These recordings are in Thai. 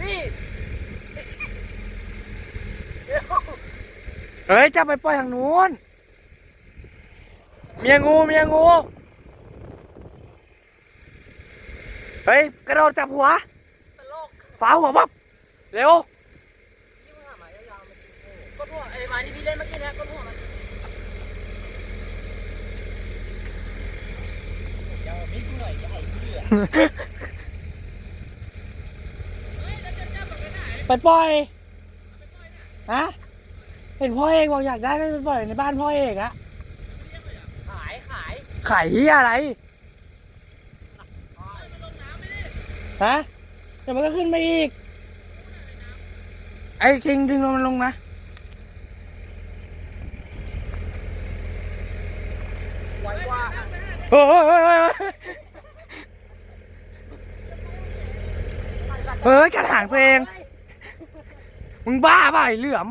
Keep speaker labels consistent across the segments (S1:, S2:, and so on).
S1: พี่
S2: เฮ้ยจับไปปล่อยทางนู้น เมียงูเมียงู เฮ้ยกระโดดจับหัว
S1: ตลก
S2: ฝาหัวปั๊บเร็ว
S1: ยิ่งหามายาวๆมันก็ทั่วไอ้ไม้ที่พี่เล่นเมื่อกี้เนี่ยก็ทั่วมันเดี๋ยวมีกูหน่อยจะไอ้เหี้ย
S2: ไปปล่อยฮะเห็นพ่อเอกบอกอยากได้ก็ไปปล่อยในบ้านพ่อเอกอะ
S1: ขายขาย
S2: ขายเฮียอะไรฮะเดี๋ยวมันก็ขึ้นมาอีก ไอ้คิงดึงมันลงนะ
S1: ไว้ว่า
S2: โอ้ยเฮ้ยเฮ้ยเฮ้ยเฮ้ยกัดหางตัวเอง มึงบ้าเปล่าไอ้เหลื่อม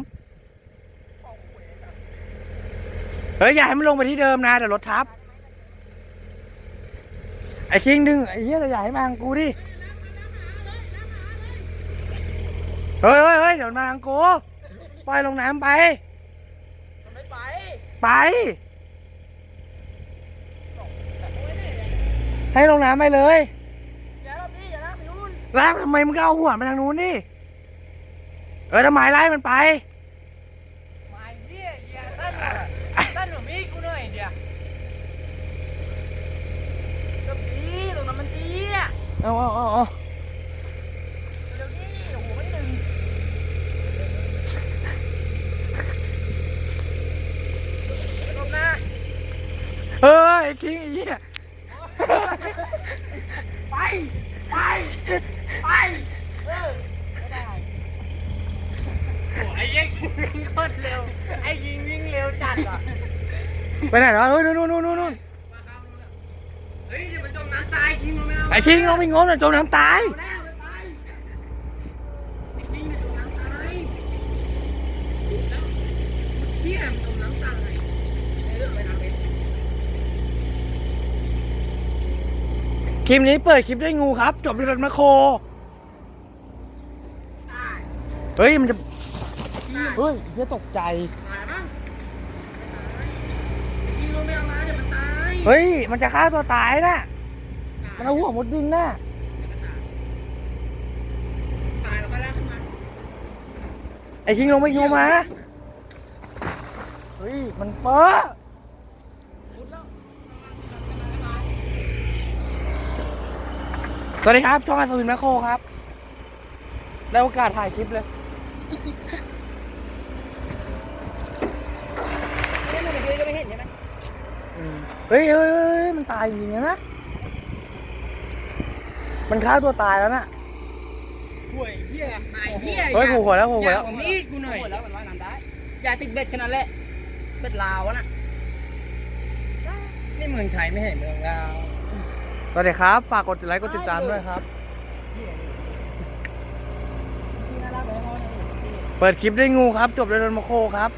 S2: เฮ้ยอย่าให้มันลงไปที่เดิมนะเดี๋ยวรถทับ ไอ้คิงดึงไอ้เหี้ยอย่าให้มาทางกูดิ เฮ้ยเฮ้ยเฮ้ยเดี๋ยวมาทางกู ปล่อยลงน้ำไป
S1: มันไม่ไป
S2: ไป ให้ลงน้ำไปเลย
S1: อย่าแล้วพี่อย่าแล้วไปนู่น
S2: แล้วทำไมมึงก็เอาหัวไปทางนู้นดิ เออทำไมไล่มันไป
S1: ไม่เหี้ยอย่าตั้นตั้นหนูมีกูหน่อยเดียวก็ดีตรงนั้นมันดีอะ
S2: เอาเอาเอาเอา
S1: เดี๋ยวนี้โอ้โหมันหนึ่งลงหน้า
S2: เฮ้ยไอ้คิงไอ้เหี้ย
S1: ไป ไป ไป เออ ไม่ได้โอ้ไอ้ ยิงวิ่งโคตรเร็ว ไอ้ยิงวิ่งเร็วจัดอะ
S2: ไปไหนแล้วเฮ้ยนู่นนู่นนู่นนู่น
S1: เฮ้ยอย่าไปจมน้ำตายคิงลงน้ำ
S2: ไอ้คิงลงไปงมหน่อยจมน้ำตาย
S1: เอาแล้วไปไอ้คิงเนี่ยจมน้ำตายแล้วเที่ยมจมน้ำตายไอ้เรื่องไปทำเอง
S2: คลิปนี้เปิดคลิปด้วยงูครับ จบด้วยรถแมคโคร
S1: ตาย
S2: เฮ้ยมันจะ เฮ้ยเหี้ยตกใจ
S1: ตายมั้งไอ้คิงลงไม่เอามาเดี๋ยวมันตาย
S2: เฮ้ย มันจะฆ่าตัวตายนะมันเอาหัวมุดดินนะ
S1: ตายแล้วก็ลากขึ้นมา
S2: ไอ้คิงลงไปงมมา เฮ้ย มันเป๊ะ
S1: มุดแล้ว
S2: สวัสดีครับ ช่องอาสวินแมคโครครับ ได้โอกาสถ่ายคลิปเลย
S1: เนี่ยมัน เดี๋ยวจะไม่เห็นใช่ไหม
S2: เฮ้ยเฮ้ยเฮ้ยมันตายจริงๆนะ มันฆ่าตัวตายแล้วน่ะ
S1: ห่วยเหี้ยนายเหี้ย
S2: เฮ้ยผูกหัวแล้วผูกหัวแล้ว
S1: อย่าเอามีดกูหน่อยผูกหัวแล้วมันว่ายน้ำได้ อย่าติดเบ็ดแค่นั้นแหละ เบ็ดลาวอะน่ะนี่เมืองไทยไม่ใช่เมืองลาว
S2: สวัสดีครับ ฝากกดไลค์กดติดตามด้วยครับ
S1: ที่น่ารักเลยพ่อเนี่ย
S2: เปิดคลิปด้วยงูครับ จบด้วยรถแมคโครครับ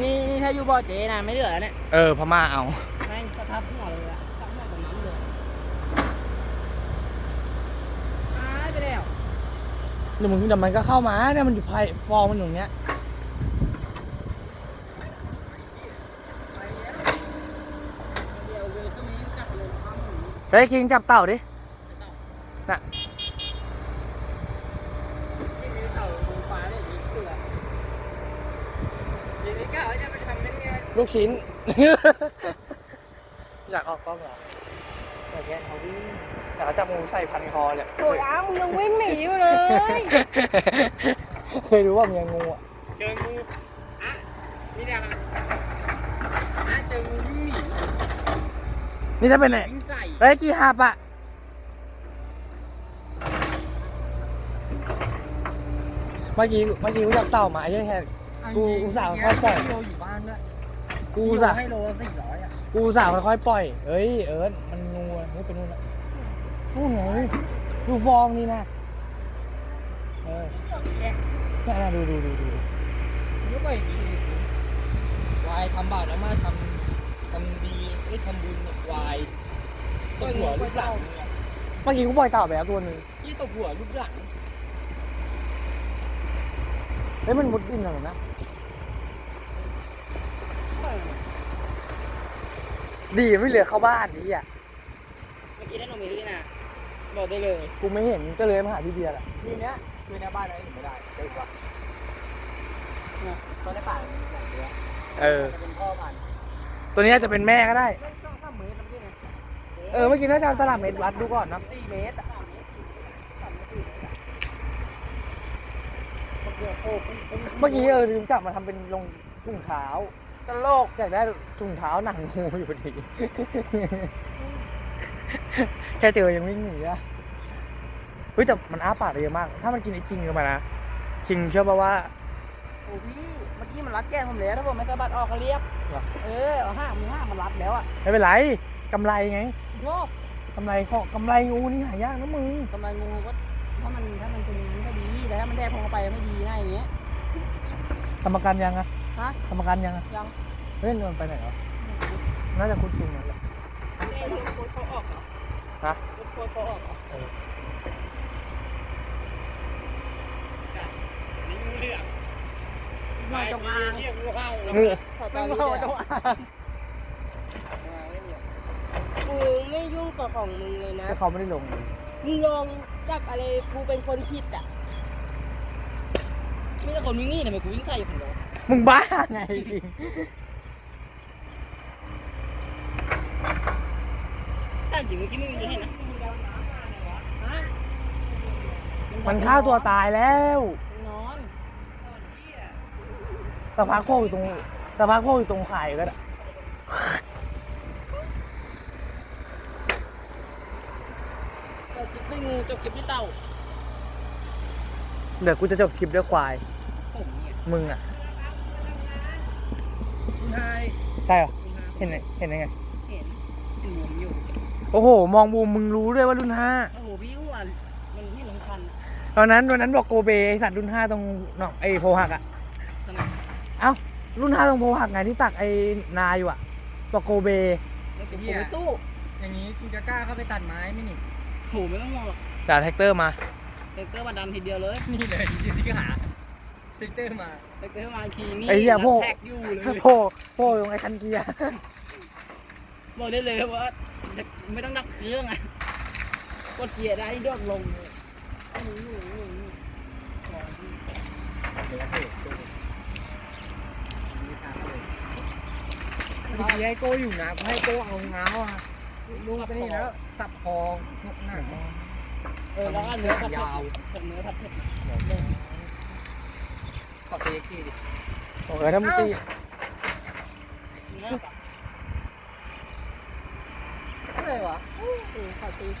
S1: นี่ถ้าอยู่บ่อเจนะไม่เหลือเนี่ย
S2: เออพม่าเอา
S1: แม่งสภาพหัวเลยอะสภาพหัวแบบนั้นเลยตายไปแล้ว
S2: เดี๋ยวมึงเดี๋ยวมันก็เข้ามาเนี่ยมันอยู่ภายฟองมันอยู่อย่างเนี้ย
S1: เดี๋ยวเวก็มีจับลงข้ามหมู
S2: เฮ้ยคิงจับเต่าดิน่ะ
S1: ที่มีเต่าดูปลาเนี่ยมีเกลือทีนี้ก็เอาจะไปทำเป็นไง
S2: ลูกชิ้น อยากออกกล้องเหรออยากแกล้งเขาวิ่งอยากจับงูใส่พันคอเลย
S1: โอ้ยอ้าวมึงยังวิ่งหนีอยู่เลย
S2: เคยรู้ว่าเมียงูอะ
S1: เจองูอะนี่เดี๋ยวนะอะเจองูวิ่งหนี
S2: นี่ถ้าเป็นไง
S1: วิ่งใส่
S2: เฮ้ยกี่หับอะเมื่อกี้เมื่อกี้กูจับเต่ามาไอ้เหี้ยแค่กูอุตส่าห์เข้าปล่อย
S1: โลอยู่บ้านด้วย
S2: กู
S1: กู
S2: สา
S1: ให้โลละสี่ร้อยอะ
S2: กูสาวค่อยๆปล่อย เอ้ยเอิร์ธมันงูอะนี่เป็นนู่นละนู่นไงดูฟองนี่นะ เออน่าดูดูดูดู
S1: ไม่ไปดีวายทำบาปแล้วมาทำทำดีไม่ทำบุญวายตัวหัวลูกหลัง
S2: เมื่อกี้กูปล่อยเต่าไปแล้วตัวหนึง
S1: ยี่ตกหัวลูกหลัง
S2: เฮ้ยมันมุดดินเหรอนะ ดีไม่เหลือเข้าบ้านนี่อะ
S1: เมื่อกี้ได้นมเมลี่นะบอกได้เลย
S2: กูไม่เห็นก็เลยมาหาพี่เบียร์แหละ
S1: คืนเนี้ยคืนเนี้ยบ้านไหนถึงไม่ได้เจ๊กว่าเนี่ยตอนในป่ามันมีหลายตัว
S2: เออ
S1: จะเป็นพ่อมัน
S2: ตัวนี้อาจจะเป็นแม่ก็ได้
S1: ช่องสามเมตรนะพี่ไง
S2: เออเมื่อกี้น่าจะเอาตลับเมตรวัดดูก่อนนะ
S1: สี่เมตรอะสามเมตรสี่เมตรอะมันเกือบโอ้โห
S2: เมื่อกี้เออลืมจับมาทำเป็นลงถุงเท้า ตลกอยากได้ถุงเท้าหนังงูอยู่พอดี แค่เจอยังวิ่งหนีอะเฮ้ยแต่มันอ้าปากได้เยอะมาก ถ้ามันกินไอ้คิงเข้ามานะคิงเชื่อป่ะว่า
S1: โอ้พี่เมื่อกี้มันรัดแก้มผมแล้วถ้าผมไม่สะบัดออกเขาเรียบ
S2: เหรอ
S1: เออเอาห้ามือห้ามันรัดแล้วอะ
S2: ไม่เป็นไรกำไรไง
S1: โยก
S2: กำไรของกำไรงูนี่หายากนะมึง
S1: กำลังงูก็ถ้ามันถ้ามันเป็นอย่างนั้นก็ดีแต่ถ้ามันแดกพงเข้าไปไม่ดีนะอย่างเงี้ย
S2: ทำประกันยังอะ
S1: ฮะ
S2: ทำประกันยังอะ
S1: ยัง
S2: เฮ้ยมันไปไหนวะน่าจะคุ้นจริงนั่นแหละ
S1: แก้โคตรเขาออกเหรอ
S2: ฮะ
S1: โคตรเขาออกเหรอ
S2: เออ
S1: นี่งูเหลือมมาจงอางเรียกงูเห่า
S2: งู
S1: ขอตอนนี้จงอางกูไม่ยุ่งกับของมึงเลยนะ
S2: แต่เขาไม่ได้ลง
S1: มึงลองจับอะไรกูเป็นคนผิดอะไม่ใช่คนวิ่งหนี่ทำไมกูวิ่งใส่อยู่คนเดียว
S2: มึงบ้าไงจริง
S1: แต่จริงเมื่อกี้ไม่มีตัวเห็นนะฮะ
S2: มันฆ่าตัวตายแล้ว
S1: นอน
S2: สะพานโคกอยู่ตรงสะพานโคกอยู่ตรงไข่ก็ได้
S1: จบคลิปด้วยงูจบคลิปด้วยเต่า
S2: เดี๋ยวกูจะจบคลิปด้วยควาย
S1: ผมเนี่ย
S2: มึงอะ
S1: คุณไฮ
S2: ใช่เหรอ
S1: คุณไฮ
S2: เห็นไหมเห็นยังไง
S1: เห็นเห็นมุมอยู่
S2: โอ้โห มองบูมมึงรู้ด้วยว่ารุ่นห้า
S1: โอ้โหพี่หัวมันไม่สำคัญ
S2: ตอนนั้นวันนั้นบอกโกเบไอสัตว์รุ่นห้าตรงหนองไอโพหักอะ
S1: ขนาด
S2: เอ้า รุ่นห้าตรงโพหักไงที่ตักไอนาอยู่อะบอกโกเบ
S1: แล้วกูไม่สู้
S3: อย่างนี้กูจะกล้าเข้าไปตัดไม้ไหมนี่
S1: โหไม่ต้องมองหรอก
S2: จ่าแท็กเตอร์มา
S1: เด็กเตอร์มาดันทีเดียวเลย
S3: นี่เลยที่หา ฟิกเตอร์มา
S1: เด็กเตอร์มาทีนี่
S2: ไอ้เหี้ยพวก
S1: แท็กอยู่เลย
S2: โพโพตรงไอคันเกียร์
S1: บอกได้เลยว่าไม่ต้องนับเครื่องอะกดเกียร์ได้ยอดลงเลยหมุนหมุนหมุนหมุน
S3: เดี๋ยวเถอะมีทางเลยเมื่อกี้ให้โก้อยู่นะกูให้โก้เอาเงาอะลุงไปนี่แล้วสับคอนกหนัง
S1: เออแล้วก็เนื้อผัดเผ็ด
S3: ยาว
S1: เนื้อผัดเผ็ด
S3: ขอตีกี่ดิ
S2: โอ้ยถ้ามึงตี
S1: เนื้อปะอะไรวะเออขอตี